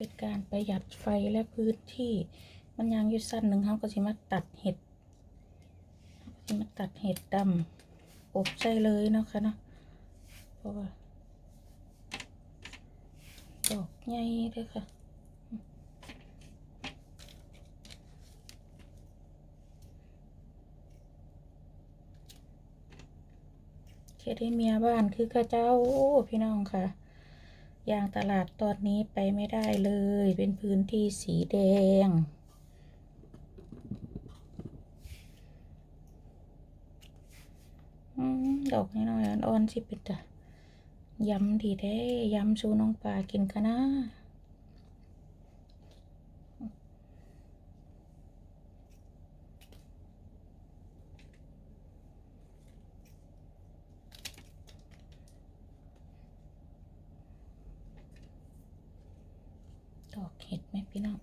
เป็นการประหยัดไฟและพื้นที่ มันยังยู่สั้นหนึ่งเขาก็สิมาตัดเห็ดก็สิมาตัดเห็ดดำอบใส่เลยเนาะค่ะเนาะเพราะว่าดอกใหญ่เลยค่ะเคดให้เมียบ้านคือข้าเจ้าพี่น้องค่ะ ย่างตลาดตอนนี้ไปไม่ได้เลย เป็นพื้นที่สีแดงอดอกน้อยๆอ่อนๆสิเป็นตะย้ำดีแท้ย้ำชูน้องปลากินกันนะ ดอกเห็ดไหมพี่น้อง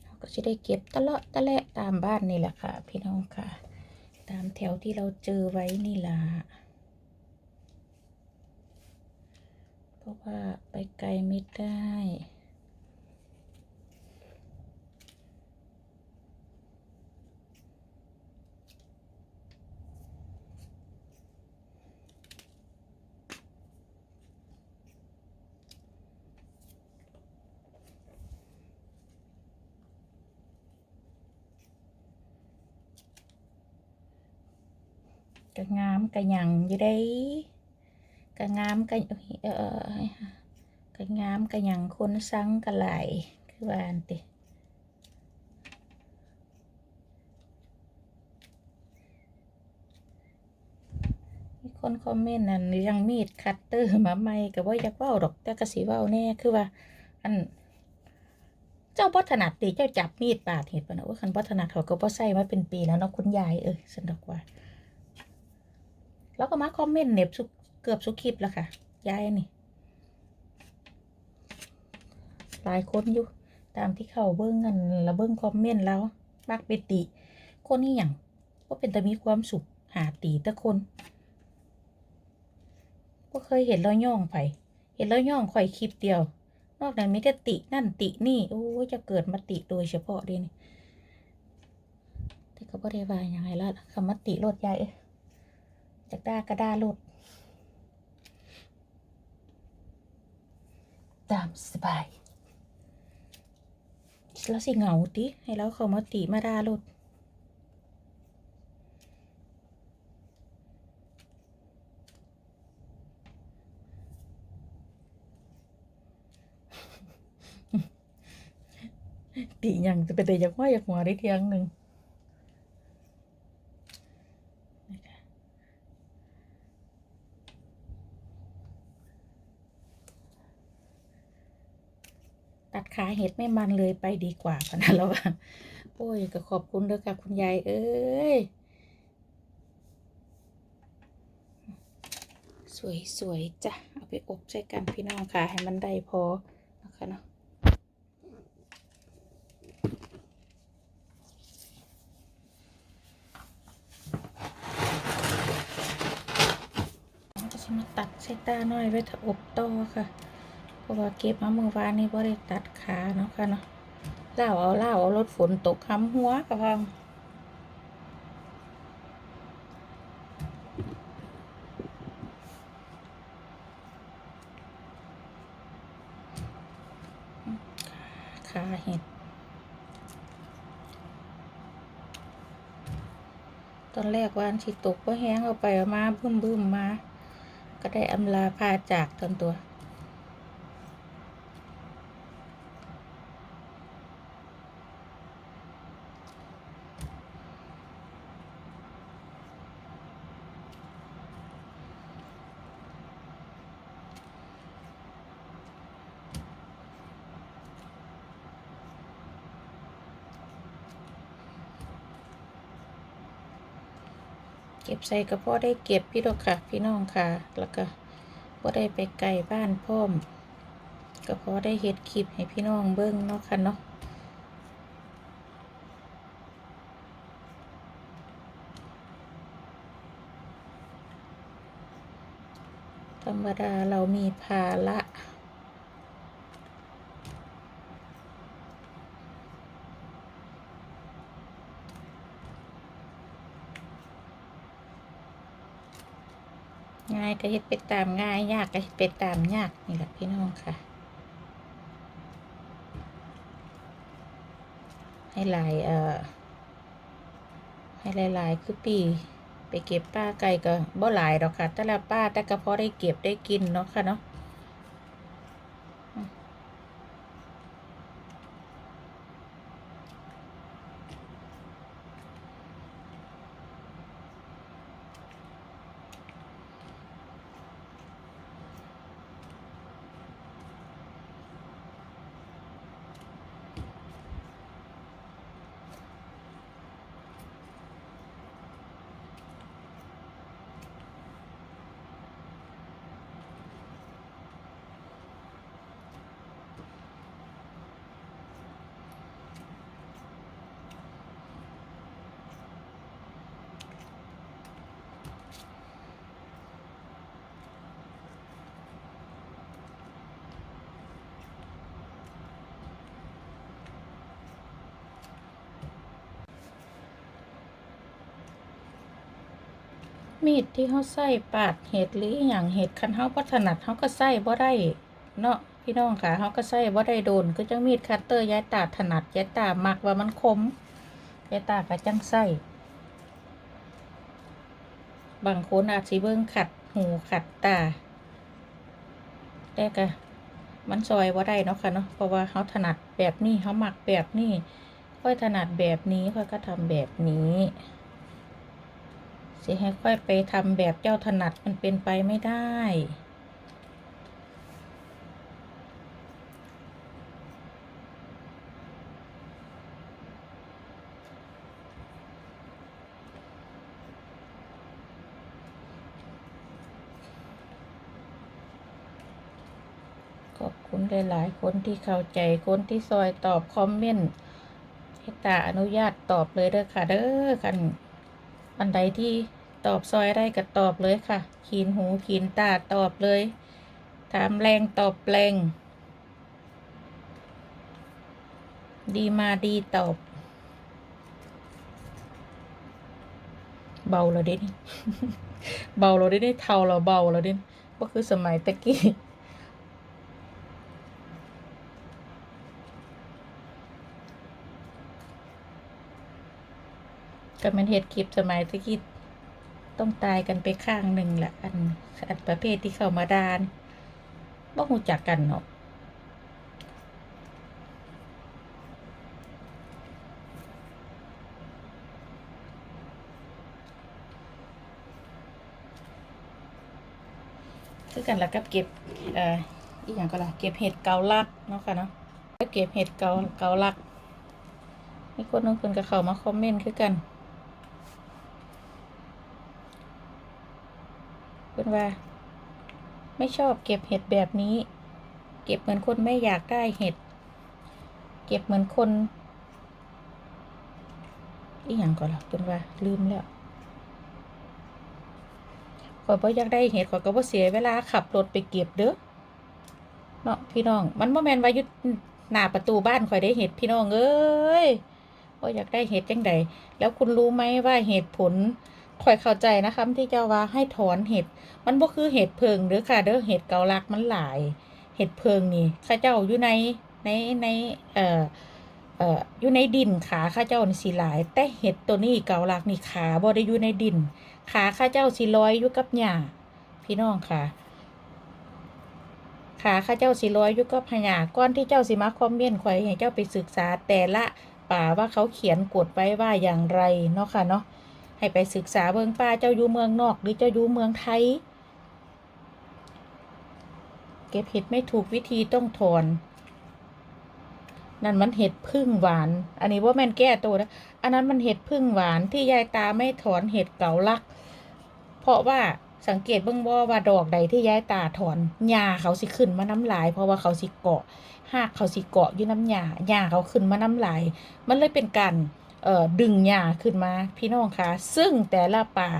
เราก็จะได้เก็บตะเลาะตะและตามบ้านนี่แหละค่ะ พี่น้องค่ะ ตามแถวที่เราเจอไว้นี่แหละเพราะว่าไปไกลไม่ได้ กะงามกะยังอยู่ได้กะงามกะเออกะงามกะยังคนสังกะไหลคือว่าอันติมีคนคอมเมนต์นั่นยังมีดคัตเตอร์มาใหม่ก็บ่อยากเว้าดอกแต่ก็สิเว้าแน่คือว่า อัน เจ้าบ่ถนัดติเจ้าจับมีดปาดเห็ดปะนะว่าคันบ่ถนัดเขาก็บ่ใส่มาเป็นปีแล้วเนาะคุณยายเออสันดอกว่า แล้วก็มาคอมเมนต์เน็บสุเกือบสุกคลิปแล้วค่ะยายนี่หลายคนอยู่ตามที่เขาเบิ้งกันแล้วเบิ้งคอมเมนต์แล้วมักไปติ คนนี้อย่างว่าเป็นแต่มีความสุขหาตีแต่คนก็เคยเห็นแล้วย่องไผเห็นแล้วย่องข่อยคลิปเดียว นอกนั้นมีแต่ตินั่นตินี่โอ้จะเกิดมาติโดยเฉพาะเดินี่แต่ก็บ่ได้ว่าอย่างไรละคำว่าติโลดยายเอ้ จากด้ากระด้าลดตามสบายแล้วสิเหงาติให้แล้วเขามาติมาด่าลดติอย่างจะเป็นแต่อยากว่าอยากหัวได้เทียงหนึ่ง ตัด ขาเห็ดไม่มันเลยไปดีกว่าพะนะแล้วว่าโอ้ยก็ขอบคุณด้วยค่ะคุณยายเอ้ยสวยๆจ้ะเอาไปอบใช้กันพี่น้องค่ะ ให้มันได้พอนะคะเนาะก็จะมาตัดใช้ตาหน่อยไว้ถ้าอบต่อค่ะ เพราะว่าเก็บมาเมื่อวานนี้บ่ได้ตัดขาเนาะค่ะเนาะเล่าเอาเล่าเอารถฝนตกค้ำหัวกับพังขาเห็ดตอนแรกวาอันสิตกก็แห้งเอาไปเอามาบึ้มบึ้มมา ก็ได้อำลาพาจากตนตัว ใส่กระเพาะได้เก็บพี่ดอกค่ะ พี่น้องค่ะ แล้วก็บ่ได้ไปไกลบ้านพ่อมก็เพาะได้เฮ็ดคลิปให้พี่น้องเบิ่งเนาะค่ะเนาะธรรมดาเรามีภาระ ง่ายก็เฮ็ดไปตามง่าย ยากก็เฮ็ดไปตามยากนี่แหละพี่น้องค่ะ ให้หลายเอ่อให้หลายๆคือปี ไปเก็บป้าไก่ก็บ่หลายดอกค่ะ แต่ละป้าแต่ก็พอได้เก็บได้กินเนาะค่ะเนาะ มีดที่เขาใส่ปาดเห็ดหรืออย่างเห็ดคันเขาบ่ถนัดเขาก็ใส่บ่ได้เนาะพี่น้องค่ะเขาก็ใส่บ่ได้โดนก็จังมีดคัตเตอร์ย้ายตาถนัดย้ายตามักว่ามันคมย้ายตาก็จังใส่บางคนอาจสิเบิ่งขัดหูขัดตาแต่ก็มันซอยบ่ได้เนาะค่ะเนาะเพราะว่าเขาถนัดแบบนี้เขาหมักแบบนี้ค่อยถนัดแบบนี้ค่อยก็ทำแบบนี้ สิให้ค่อยไปทำแบบเจ้าถนัดมันเป็นไปไม่ได้ ขอบคุณหลาย ๆ คนที่เข้าใจ คนที่ซอยตอบคอมเมนต์ให้ตาอนุญาตตอบเลยเด้อค่ะเด้อคัน อันใดที่ตอบซอยได้ก็ตอบเลยค่ะ ขีนหูขีนตาตอบเลย ถามแรงตอบแรง ดีมาดีตอบ เบาแล้วเด้นเบาแล้วเด้นเท่าเราเบาแล้วเด้นก็คือสมัยตะกี้ ก็มันเฮ็ดคลิปสมัยตะกี้ต้องตายกันไปข้างหนึ่งละอันอันประเภทที่เข้ามาดานบ่หูจักกันเนาะคือกันแล้วกับเก็บเอ่ออีกอย่างก็ละเก็บเห็ดเกาลักเนาะค่ะเนาะก็เก็บเห็ดเกาเกาลักมีคนนึงคนก็เข้ามาคอมเมนต์คือกัน เป็นว่า ไม่ชอบเก็บเห็ดแบบนี้ เก็บเหมือนคนไม่อยากได้เห็ด เก็บเหมือนคนอีหยังก่อนล่ะเป็นว่า ลืมแล้วขอยบ่อยากได้เห็ดขอยก็บ่เสียเวลาขับรถไปเก็บเด้อเนาะพี่น้อง มันบ่แม่นว่าอยู่หน้าประตูบ้านข่อยได้เห็ดพี่น้องเอ้ยบ่อยากได้เห็ดจังใดแล้วคุณรู้ไหมว่าเหตุผล ข่อยเข้าใจนะคะที่เจ้าว่าให้ถอนเห็ด มันบ่คือเห็ดเพิงเด้อค่ะเด้อเห็ดเกาลักมันหลาย เห็ดเพิงนี่ข้าเจ้าอยู่ในในในเอ่อเอ่ออยู่ในดินขาข้าเจ้านี่สิหลาย แต่เห็ดตัวนี้เกาลักนี่ขาบ่ได้อยู่ในดิน ขาข้าเจ้าสิลอยอยู่กับหญ้าพี่น้องค่ะขาข้าเจ้าสิลอยอยู่กับหญ้าก่อนที่เจ้าสิมาคอมเมนต์ข่อยให้เจ้าไปศึกษาแต่ละป่าว่าเขาเขียนกฎไว้ว่าอย่างไรเนาะค่ะเนาะ ให้ไปศึกษาเบิ่งป้าเจ้าอยู่เมืองนอก หรือเจ้าอยู่เมืองไทย เก็บเห็ดไม่ถูกวิธีต้องถอน นั่นมันเห็ดพึ่งหวาน อันนี้ว่าแม่นแก้ตัวนะ อันนั้นมันเห็ดพึ่งหวานที่ยายตาไม่ถอนเห็ดเก่าลัก เพราะว่าสังเกตเบื้องว่าว่าดอกใดที่ยายตาถอนหญ้าเขาสิขึ้นมาน้ำลาย เพราะว่าเขาสิเกาะหากเขาสิเกาะอยู่น้ำหญ้าหญ้าเขาขึ้นมาน้ำลาย มันเลยเป็นการ ดึงหญ้าขึ้นมา พี่น้องคะซึ่งแต่ละป่า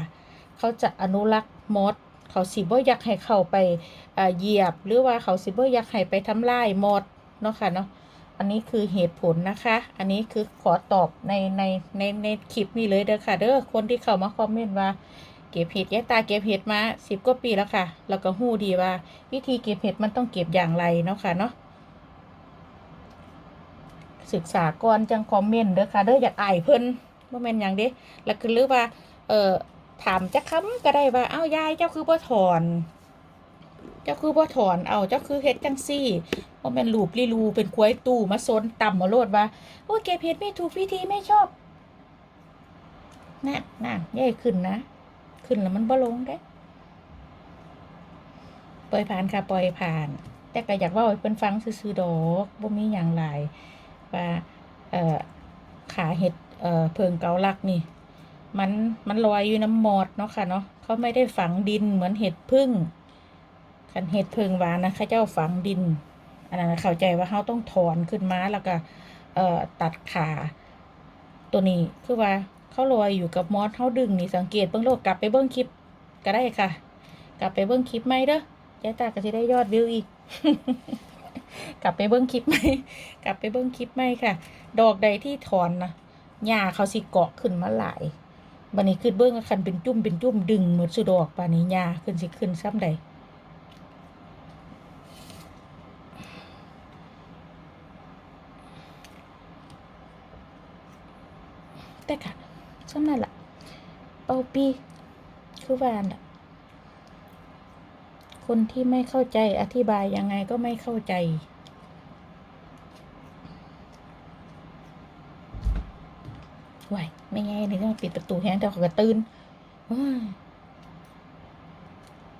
เขาจะอนุรักษ์มด เขาสิบ่อยากให้เข้าไปเหยียบ หรือว่าเขาสิบ่อยากให้ไปทำลายมดเนาะค่ะเนาะอันนี้คือเหตุผลนะคะ อันนี้คือขอตอบในในในในคลิปนี้เลยเด้อค่ะ เด้อคนที่เข้ามาคอมเมนต์ว่าเก็บเห็ดยายตาเก็บเห็ดมาสิบกว่าปีแล้วค่ะ แล้วก็หู้ดีว่า วิธีเก็บเห็ดมันต้องเก็บอย่างไรเนาะค่ะเนาะ ศึกษาก่อนจังคอมเมนต์เด้อค่ะเด้ออยากอายเพิ่นบ่แม่นหยังเด้แล้วคือหรือว่าเอ่อถามจักคำก็ได้ว่าเอ้ายายเจ้าคือบ่ถอนเจ้าคือบ่ถอนเอาเจ้าคือเฮ็ดจังซี่บ่แม่นลูบลีลูเป็นควยตู้มาซนต่ำมาโลดว่าโอ้ยเก็บเห็ดไม่ถูกวิธีไม่ชอบน่ะน่ะยายขึ้นนะ ขึ้นแล้วมันบ่ลงเด้ปล่อยผ่านค่ะปล่อยผ่าน แต่ก็อยากเว่าให้เพิ่นฟังซื่อๆดอกบ่มีหยังหลาย ว่าขาเห็ดเพิงเกาลักนี่ มันมันลอยอยู่น้ำมอดเนาะค่ะเนาะเขาไม่ได้ฝังดินเหมือนเห็ดพึ่งคันเห็ดเพิงหวานนะเขาเจ้าฝังดิน อันนั้นเข้าใจว่าเขาต้องถอนขึ้นมาแล้วก็เอตัดขาตัวนี้คือว่าเขาลอยอยู่กับมอสเขาดึงนี่สังเกตเบิ่งโลกกลับไปเบิ่งคลิปก็ได้ค่ะ กลับไปเบิ่งคลิปไหมเด้อยายตาก็จะได้ยอดวิวอีก กลับไปเบิ้งคลิปไหมกลับไปเบิ้งคลิปไหมค่ะ ดอกใดที่ถอนนะหญ้าเขาสิเกาะขึ้นมาหลายบันนี้คือเบิ้งคันเป็นจุ่มเป็นจุ่มดึงหมดสุดดอกปานนี้หญ้าขึ้นสิขึ้นซ้ำใดแต่ค่ะซ้ำนั่นแหละเป่าปีคือวาน่ะ คนที่ไม่เข้าใจอธิบายยังไงก็ไม่เข้าใจ ไหวไม่ไงนี่ต้องปิดประตูแห้งแต่ขาก็ตื่นย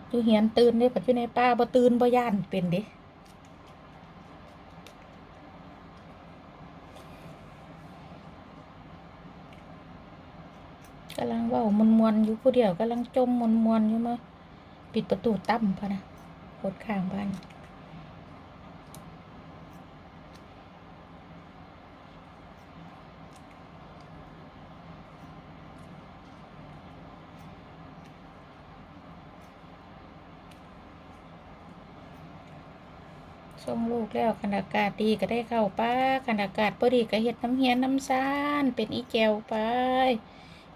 อยู่เฮียนตื่นเด้ปัจจุในป้าบ่ตื่นบ่ย่านเป็นเด้กำลังว่ามวนมวนอยู่ผู้เดียวกำลังจมมวนมวนอยู่มา ปิดประตูตั้มพะนะกดข้างบ้านส่งลูกแล้วคันอากาศดีก็ได้เข้าป้าคันอากาศพอดีก็เฮ็ดน้ำเฮียนน้ำซ่าน เป็นอีแจวไป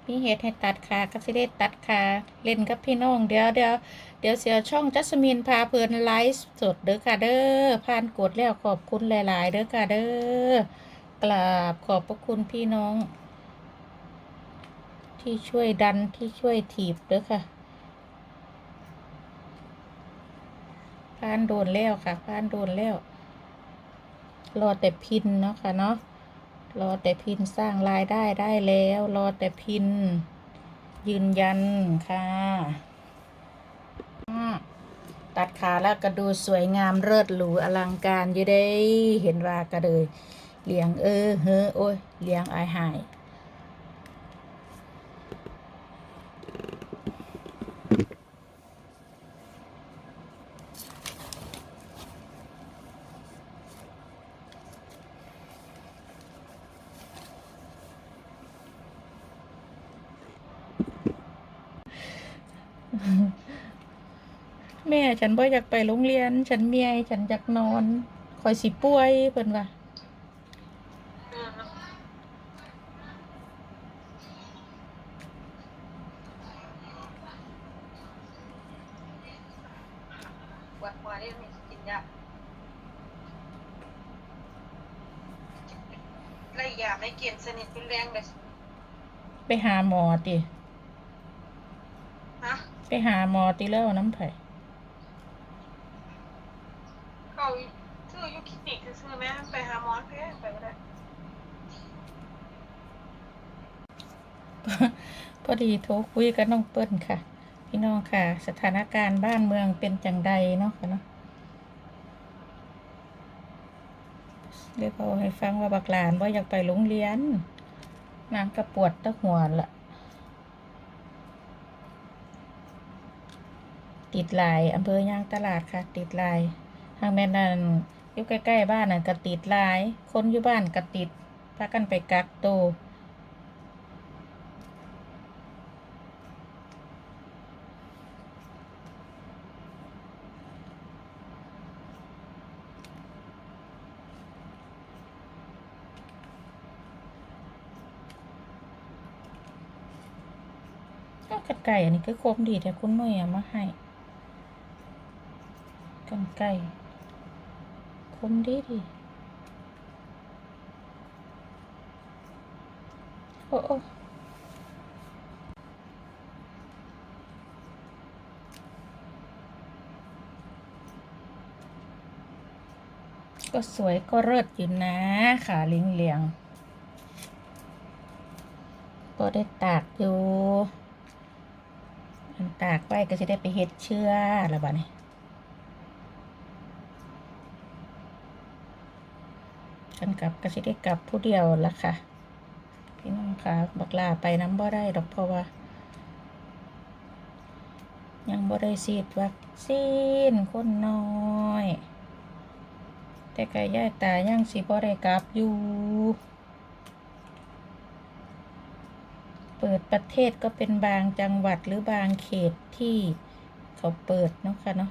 มีเหตุให้ตัดขาก็สิได้ตัดขาเล่นกับพี่น้องเดี๋ยวเดี๋ยวเดี๋ยวเสียช่องจัสมินพาเพลินไลฟ์สดเด้อค่ะเด้อผ่านกดแล้วขอบคุณหลาย ๆ เด้อค่ะเด้อกราบขอบพระคุณพี่น้อง ที่ช่วยดันที่ช่วยถีบเด้อค่ะผ่านโดนแล้วค่ะผ่านโดนแล้วรอแต่พินเนาะค่ะเนาะ รอแต่พินสร้างรายได้ได้แล้ว รอแต่พิน ยืนยันค่ะตัดขาแล้วก็ดูสวยงามเลิศหรูอลังการอยู่ได้ เห็นว่าก็เลยเลี้ยงเออเฮ้อโอ้ยเลี้ยงอายหาย ม่ฉันบ่อยากไปโรงเรียน ฉันเมียฉันอยากนอนคอยสิป่วยเพิ่นว่าปวดหัวนี่มีกินยาไล่ยาไม่กินสนิทเป็นแรงเลยไปหาหมอติ ฮะ ไปหาหมอติแล้วน้ำไผ่ เขาซื้ออยุคลินิกซื้อไหมไปหาหมอเพื่อไปก็ได้ พอ ดีโทรคุยกับน้องเปิ้ลค่ะ พี่น้องค่ะ สถานการณ์บ้านเมืองเป็นจังใดเนาะค่ะเนาะเดี๋ยวเอาให้ฟังว่าบักหลานว่าอยากไปโรงเรียนนางกระปวดตะหัวละติดลายอำเภอย่างตลาดค่ะ ติดลายทางแม่นันอยู่ใกล้ ๆ บ้านน่ะก็ติดลาย คนอยู่บ้านก็ติดพากันไปกักตัว เอากันไก่อันนี้คือคมดีแต่คุณหนุ่ยอามาให้กันไก่คมดีดีโอ้โอ้ก็สวยก็เลิศอยู่นะขาเลี้ยงเลียงก็ได้ตากอยู่ อันตากไว้ก็จะได้ไปเฮ็ดเชื้อแล้วบ้านี้กันกลับก็สิได้กลับผู้เดียวละค่ะ พี่น้องค่ะบักลาไปน้ำบ่ได้ดอกเพราะว่า ยังบ่ได้ฉีดวัคซีนคนน้อย แต่ก็ย่ายตายังสิบ่ได้กลับอยู่ เปิดประเทศก็เป็นบางจังหวัดหรือบางเขตที่เขาเปิดเนาะค่ะเนาะ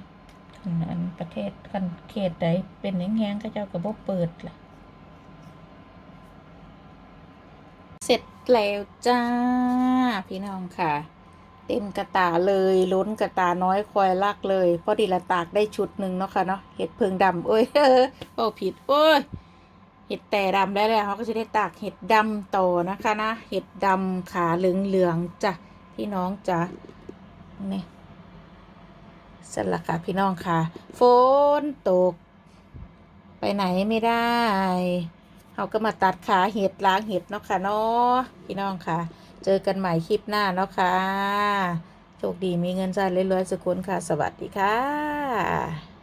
คันอันประเทศคันเขตใดเป็นแห้งๆก็เจ้าก็บ่เปิดล่ะ เสร็จแล้วจ้า พี่น้องค่ะ เต็มกระตาเลยล้นกระตาน้อยคอยลักเลยพอดีละตากได้ชุดหนึ่งเนาะค่ะเนาะเห็ดเพิงดำโอ้ยเออโอ้ผิดโอ้ย เห็ดแต่ดำได้แล้วเขาก็จะได้ตากเห็ดดำต่อนะคะนะ เห็ดดำขาเหลืองเหลืองๆจ้ะพี่น้องจ้ะนี่เสร็จและค่ะพี่น้องค่ะฝนตก ไปไหนไม่ได้เราก็มาตัดขาเห็ดล้างเห็ดเนาะค่ะเนาะพี่น้องค่ะ เจอกันใหม่คลิปหน้าเนาะค่ะโชคดีมีเงินจ่ายเรื่อยๆสกุลค่ะ สวัสดีค่ะ